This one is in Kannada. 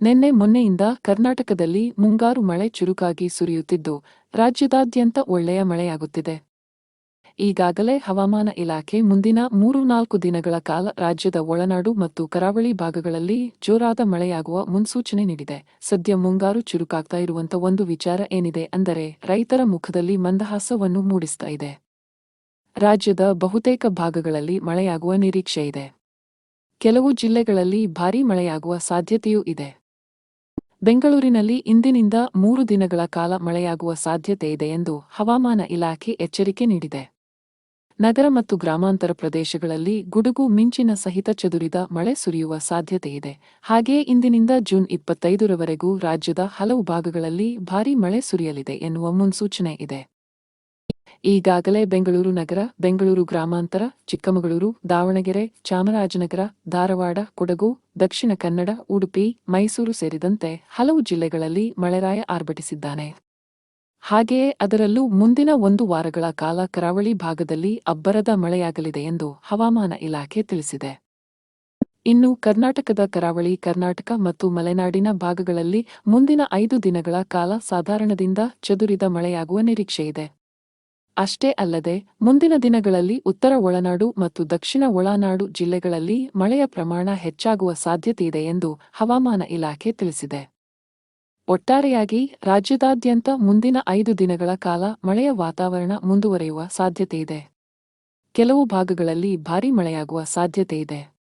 ನಿನ್ನೆ ಮೊನ್ನೆಯಿಂದ ಕರ್ನಾಟಕದಲ್ಲಿ ಮುಂಗಾರು ಮಳೆ ಚುರುಕಾಗಿ ಸುರಿಯುತ್ತಿದ್ದು, ರಾಜ್ಯದಾದ್ಯಂತ ಒಳ್ಳೆಯ ಮಳೆಯಾಗುತ್ತಿದೆ. ಈಗಾಗಲೇ ಹವಾಮಾನ ಇಲಾಖೆ ಮುಂದಿನ ಮೂರು ನಾಲ್ಕು ದಿನಗಳ ಕಾಲ ರಾಜ್ಯದ ಒಳನಾಡು ಮತ್ತು ಕರಾವಳಿ ಭಾಗಗಳಲ್ಲಿ ಜೋರಾದ ಮಳೆಯಾಗುವ ಮುನ್ಸೂಚನೆ ನೀಡಿದೆ. ಸದ್ಯ ಮುಂಗಾರು ಚುರುಕಾಗ್ತಾ ಇರುವಂತ ಒಂದು ವಿಚಾರ ಏನಿದೆ ಅಂದರೆ, ರೈತರ ಮುಖದಲ್ಲಿ ಮಂದಹಾಸವನ್ನು ಮೂಡಿಸ್ತಾ ಇದೆ. ರಾಜ್ಯದ ಬಹುತೇಕ ಭಾಗಗಳಲ್ಲಿ ಮಳೆಯಾಗುವ ನಿರೀಕ್ಷೆ ಇದೆ. ಕೆಲವು ಜಿಲ್ಲೆಗಳಲ್ಲಿ ಭಾರೀ ಮಳೆಯಾಗುವ ಸಾಧ್ಯತೆಯೂ ಇದೆ. ಬೆಂಗಳೂರಿನಲ್ಲಿ ಇಂದಿನಿಂದ ಮೂರು ದಿನಗಳ ಕಾಲ ಮಳೆಯಾಗುವ ಸಾಧ್ಯತೆ ಇದೆ ಎಂದು ಹವಾಮಾನ ಇಲಾಖೆ ಎಚ್ಚರಿಕೆ ನೀಡಿದೆ. ನಗರ ಮತ್ತು ಗ್ರಾಮಾಂತರ ಪ್ರದೇಶಗಳಲ್ಲಿ ಗುಡುಗು, ಮಿಂಚಿನ ಸಹಿತ ಚದುರಿದ ಮಳೆ ಸುರಿಯುವ ಸಾಧ್ಯತೆಯಿದೆ ಹಾಗೆಯೇ ಇಂದಿನಿಂದ ಜೂನ್ ಇಪ್ಪತ್ತೈದರವರೆಗೂ ರಾಜ್ಯದ ಹಲವು ಭಾಗಗಳಲ್ಲಿ ಭಾರೀ ಮಳೆ ಸುರಿಯಲಿದೆ ಎನ್ನುವ ಮುನ್ಸೂಚನೆ ಇದೆ. ಈಗಾಗಲೇ ಬೆಂಗಳೂರು ನಗರ, ಬೆಂಗಳೂರು ಗ್ರಾಮಾಂತರ, ಚಿಕ್ಕಮಗಳೂರು, ದಾವಣಗೆರೆ, ಚಾಮರಾಜನಗರ, ಧಾರವಾಡ, ಕೊಡಗು, ದಕ್ಷಿಣ ಕನ್ನಡ, ಉಡುಪಿ, ಮೈಸೂರು ಸೇರಿದಂತೆ ಹಲವು ಜಿಲ್ಲೆಗಳಲ್ಲಿ ಮಳೆರಾಯ ಆರ್ಭಟಿಸಿದ್ದಾನೆ. ಹಾಗೆಯೇ ಅದರಲ್ಲೂ ಮುಂದಿನ ಒಂದು ವಾರಗಳ ಕಾಲ ಕರಾವಳಿ ಭಾಗದಲ್ಲಿ ಅಬ್ಬರದ ಮಳೆಯಾಗಲಿದೆ ಎಂದು ಹವಾಮಾನ ಇಲಾಖೆ ತಿಳಿಸಿದೆ. ಇನ್ನು ಕರ್ನಾಟಕದ ಕರಾವಳಿ, ಕರ್ನಾಟಕ ಮತ್ತು ಮಲೆನಾಡಿನ ಭಾಗಗಳಲ್ಲಿ ಮುಂದಿನ ಐದು ದಿನಗಳ ಕಾಲ ಸಾಧಾರಣದಿಂದ ಚದುರಿದ ಮಳೆಯಾಗುವ ನಿರೀಕ್ಷೆಯಿದೆ. ಅಷ್ಟೇ ಅಲ್ಲದೆ, ಮುಂದಿನ ದಿನಗಳಲ್ಲಿ ಉತ್ತರ ಒಳನಾಡು ಮತ್ತು ದಕ್ಷಿಣ ಒಳನಾಡು ಜಿಲ್ಲೆಗಳಲ್ಲಿ ಮಳೆಯ ಪ್ರಮಾಣ ಹೆಚ್ಚಾಗುವ ಸಾಧ್ಯತೆಯಿದೆ ಎಂದು ಹವಾಮಾನ ಇಲಾಖೆ ತಿಳಿಸಿದೆ. ಒಟ್ಟಾರೆಯಾಗಿ, ರಾಜ್ಯದಾದ್ಯಂತ ಮುಂದಿನ ಐದು ದಿನಗಳ ಕಾಲ ಮಳೆಯ ವಾತಾವರಣ ಮುಂದುವರೆಯುವ ಸಾಧ್ಯತೆಯಿದೆ. ಕೆಲವು ಭಾಗಗಳಲ್ಲಿ ಭಾರೀ ಮಳೆಯಾಗುವ ಸಾಧ್ಯತೆಯಿದೆ.